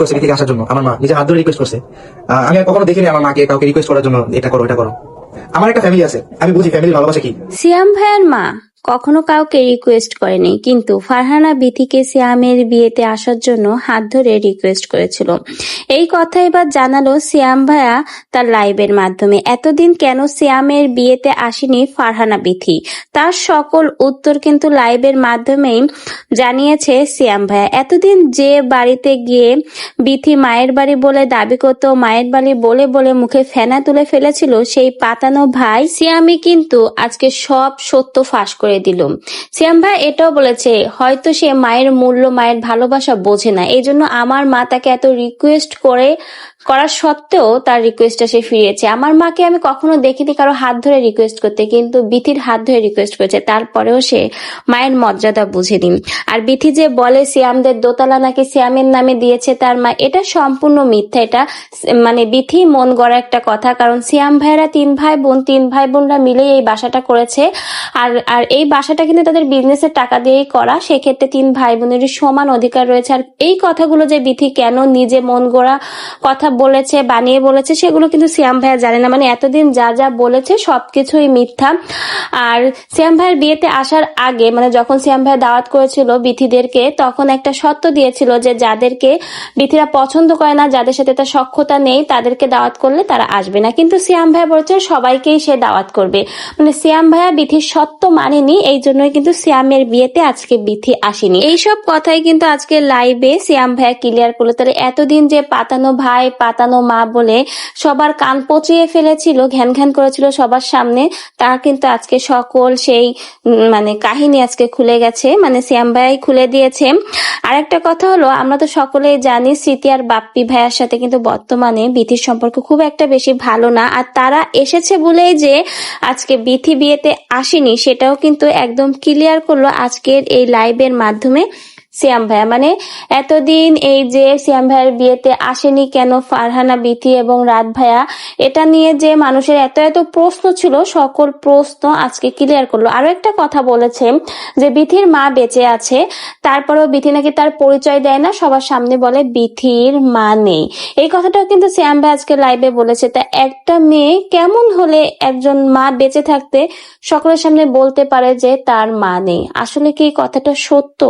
করছে বিথিকে আসার জন্য। আমার মা নিজে হাত ধরে রিকোয়েস্ট করছে। আমি কখনো দেখিনি আমার মাকে কাউকে রিকোয়েস্ট করার জন্য এটা করো এটা করো। আমার একটা ফ্যামিলি আছে। আমি বুঝি ফ্যামিলি ভালোবাসা কি। সিয়াম ভাইয়ের মা। কখনো কাউকে রিকোয়েস্ট করেনি। কিন্তু ফারহানা বিথিকে সিয়ামের বিয়েতে আসার জন্য হাত ধরে রিকোয়েস্ট করেছিল। এই কথা এবার জানালো সিয়াম ভাইয়া তার লাইভের মাধ্যমে। এতদিন কেন সিয়ামের বিয়েতে আসেনি ফারহানা বিথি? তার সকল উত্তর কিন্তু লাইভের মাধ্যমেই জানিয়েছে সিয়াম ভাইয়া এতদিন যে বাড়িতে গিয়ে বিথি মায়ের বাড়ি বলে দাবি করতো, মায়ের বাড়ি বলে বলে মুখে ফেনা তুলে ফেলেছিল, সেই পাতানো ভাই সিয়ামি কিন্তু আজকে সব সত্য ফাঁস করে দিল। সিয়াম ভাই এটাও বলেছে, হয়তো সে মায়ের মূল্য, মায়ের ভালোবাসা বোঝে না। এই জন্য আমার মা তাকে এত রিকোয়েস্ট করে, করা সত্ত্বেও তার রিকোয়েস্টটা সে ফিরিয়েছে। আমার মাকে আমি কখনো দেখিনি কারও হাত ধরে রিকোয়েস্ট করতে, কিন্তু বিথির হাত ধরে রিকোয়েস্ট করেছে। তারপরেও সে মায়ের মর্যাদা বুঝেনি। আর বিথি যে বলে সিয়ামদের দোতলা নাকি সিয়ামের নামে দিয়েছে তার মা, এটা সম্পূর্ণ মিথ্যা। এটা মানে বিথি মন গড়া একটা কথা, কারণ সিয়াম ভাইরা তিন ভাই বোন, তিন ভাই বোনরা মিলে এই বাসাটা করেছে। আর আর এই বাসাটা কিন্তু তাদের বিজনেসের টাকা দিয়েই করা। সেক্ষেত্রে তিন ভাই বোনের সমান অধিকার রয়েছে। আর এই কথাগুলো যে বিথি কেন নিজে মন গড়া কথা বলেছে, বানিয়ে বলেছে, সেগুলো কিন্তু সিয়াম ভাইয়া জানে না। মানে এতদিন যা যা বলেছে, সবকিছুই মিথ্যা। আর সিয়াম ভাইয়ের বিয়েতে আসার আগে মানে যখন সিয়াম ভাই দাওয়াত করেছিল বিথিদেরকে, তখন একটা সত্য দিয়েছিল যে যাদেরকে বিথিরা পছন্দ করে না, যাদের সাথে তার সক্ষতা নেই, তাদেরকে দাওয়াত করলে তারা আসবে না। কিন্তু সিয়াম ভাইয়া বলেছে, সবাইকেই সে দাওয়াত করবে। মানে সিয়াম ভাইয়া বিথির সত্য মানেনি এই জন্যই কিন্তু সিয়ামের বিয়েতে আজকে বিথি আসেনি। এইসব কথাই কিন্তু আজকে লাইভে সিয়াম ভাইয়া ক্লিয়ার করল। তাহলে এতদিন যে পাতানো ভাই, পাতানো মা বলে সবার কান পচিয়ে ফেলেছিল, ঘ্যান ঘ্যান করেছিল সবার সামনে তার কিন্তু আজকে সকল সেই মানে কাহিনী আজকে খুলে গেছে। মানে সিয়াম ভাই খুলে দিয়েছে। আর একটা কথা হলো, আমরা তো সকলেই জানি স্মৃতি আর বাপ্পি ভাইয়ার সাথে কিন্তু বর্তমানে বিথির সম্পর্ক খুব একটা বেশি ভালো না। আর তারা এসেছে বলেই যে আজকে বিথি বিয়েতে আসেনি, সেটাও কিন্তু একদম ক্লিয়ার করল আজকের এই লাইভের মাধ্যমে। সিয়াম ভাইয়া মানে এতদিন এই যে সিয়াম ভাইয়ের বিয়েতে আসেনি কেন ফারহানা, বিথি এবং রাত ভাইয়া, এটা নিয়ে যে মানুষের এত এত প্রশ্ন ছিল, সকল প্রশ্ন আজকে ক্লিয়ার করল। আরও একটা কথা বলেছে যে বিথির মা বেঁচে আছে, তারপরেও বিথি নাকি তার পরিচয় দেয় না, সবার সামনে বলে বিথির মা নেই। এই কথাটাও কিন্তু শ্যাম ভাই আজকে লাইভে বলেছে। তা একটা মেয়ে কেমন হলে একজন মা বেঁচে থাকতে সকলের সামনে বলতে পারে যে তার মা নেই? আসলে কি কথাটা সত্য?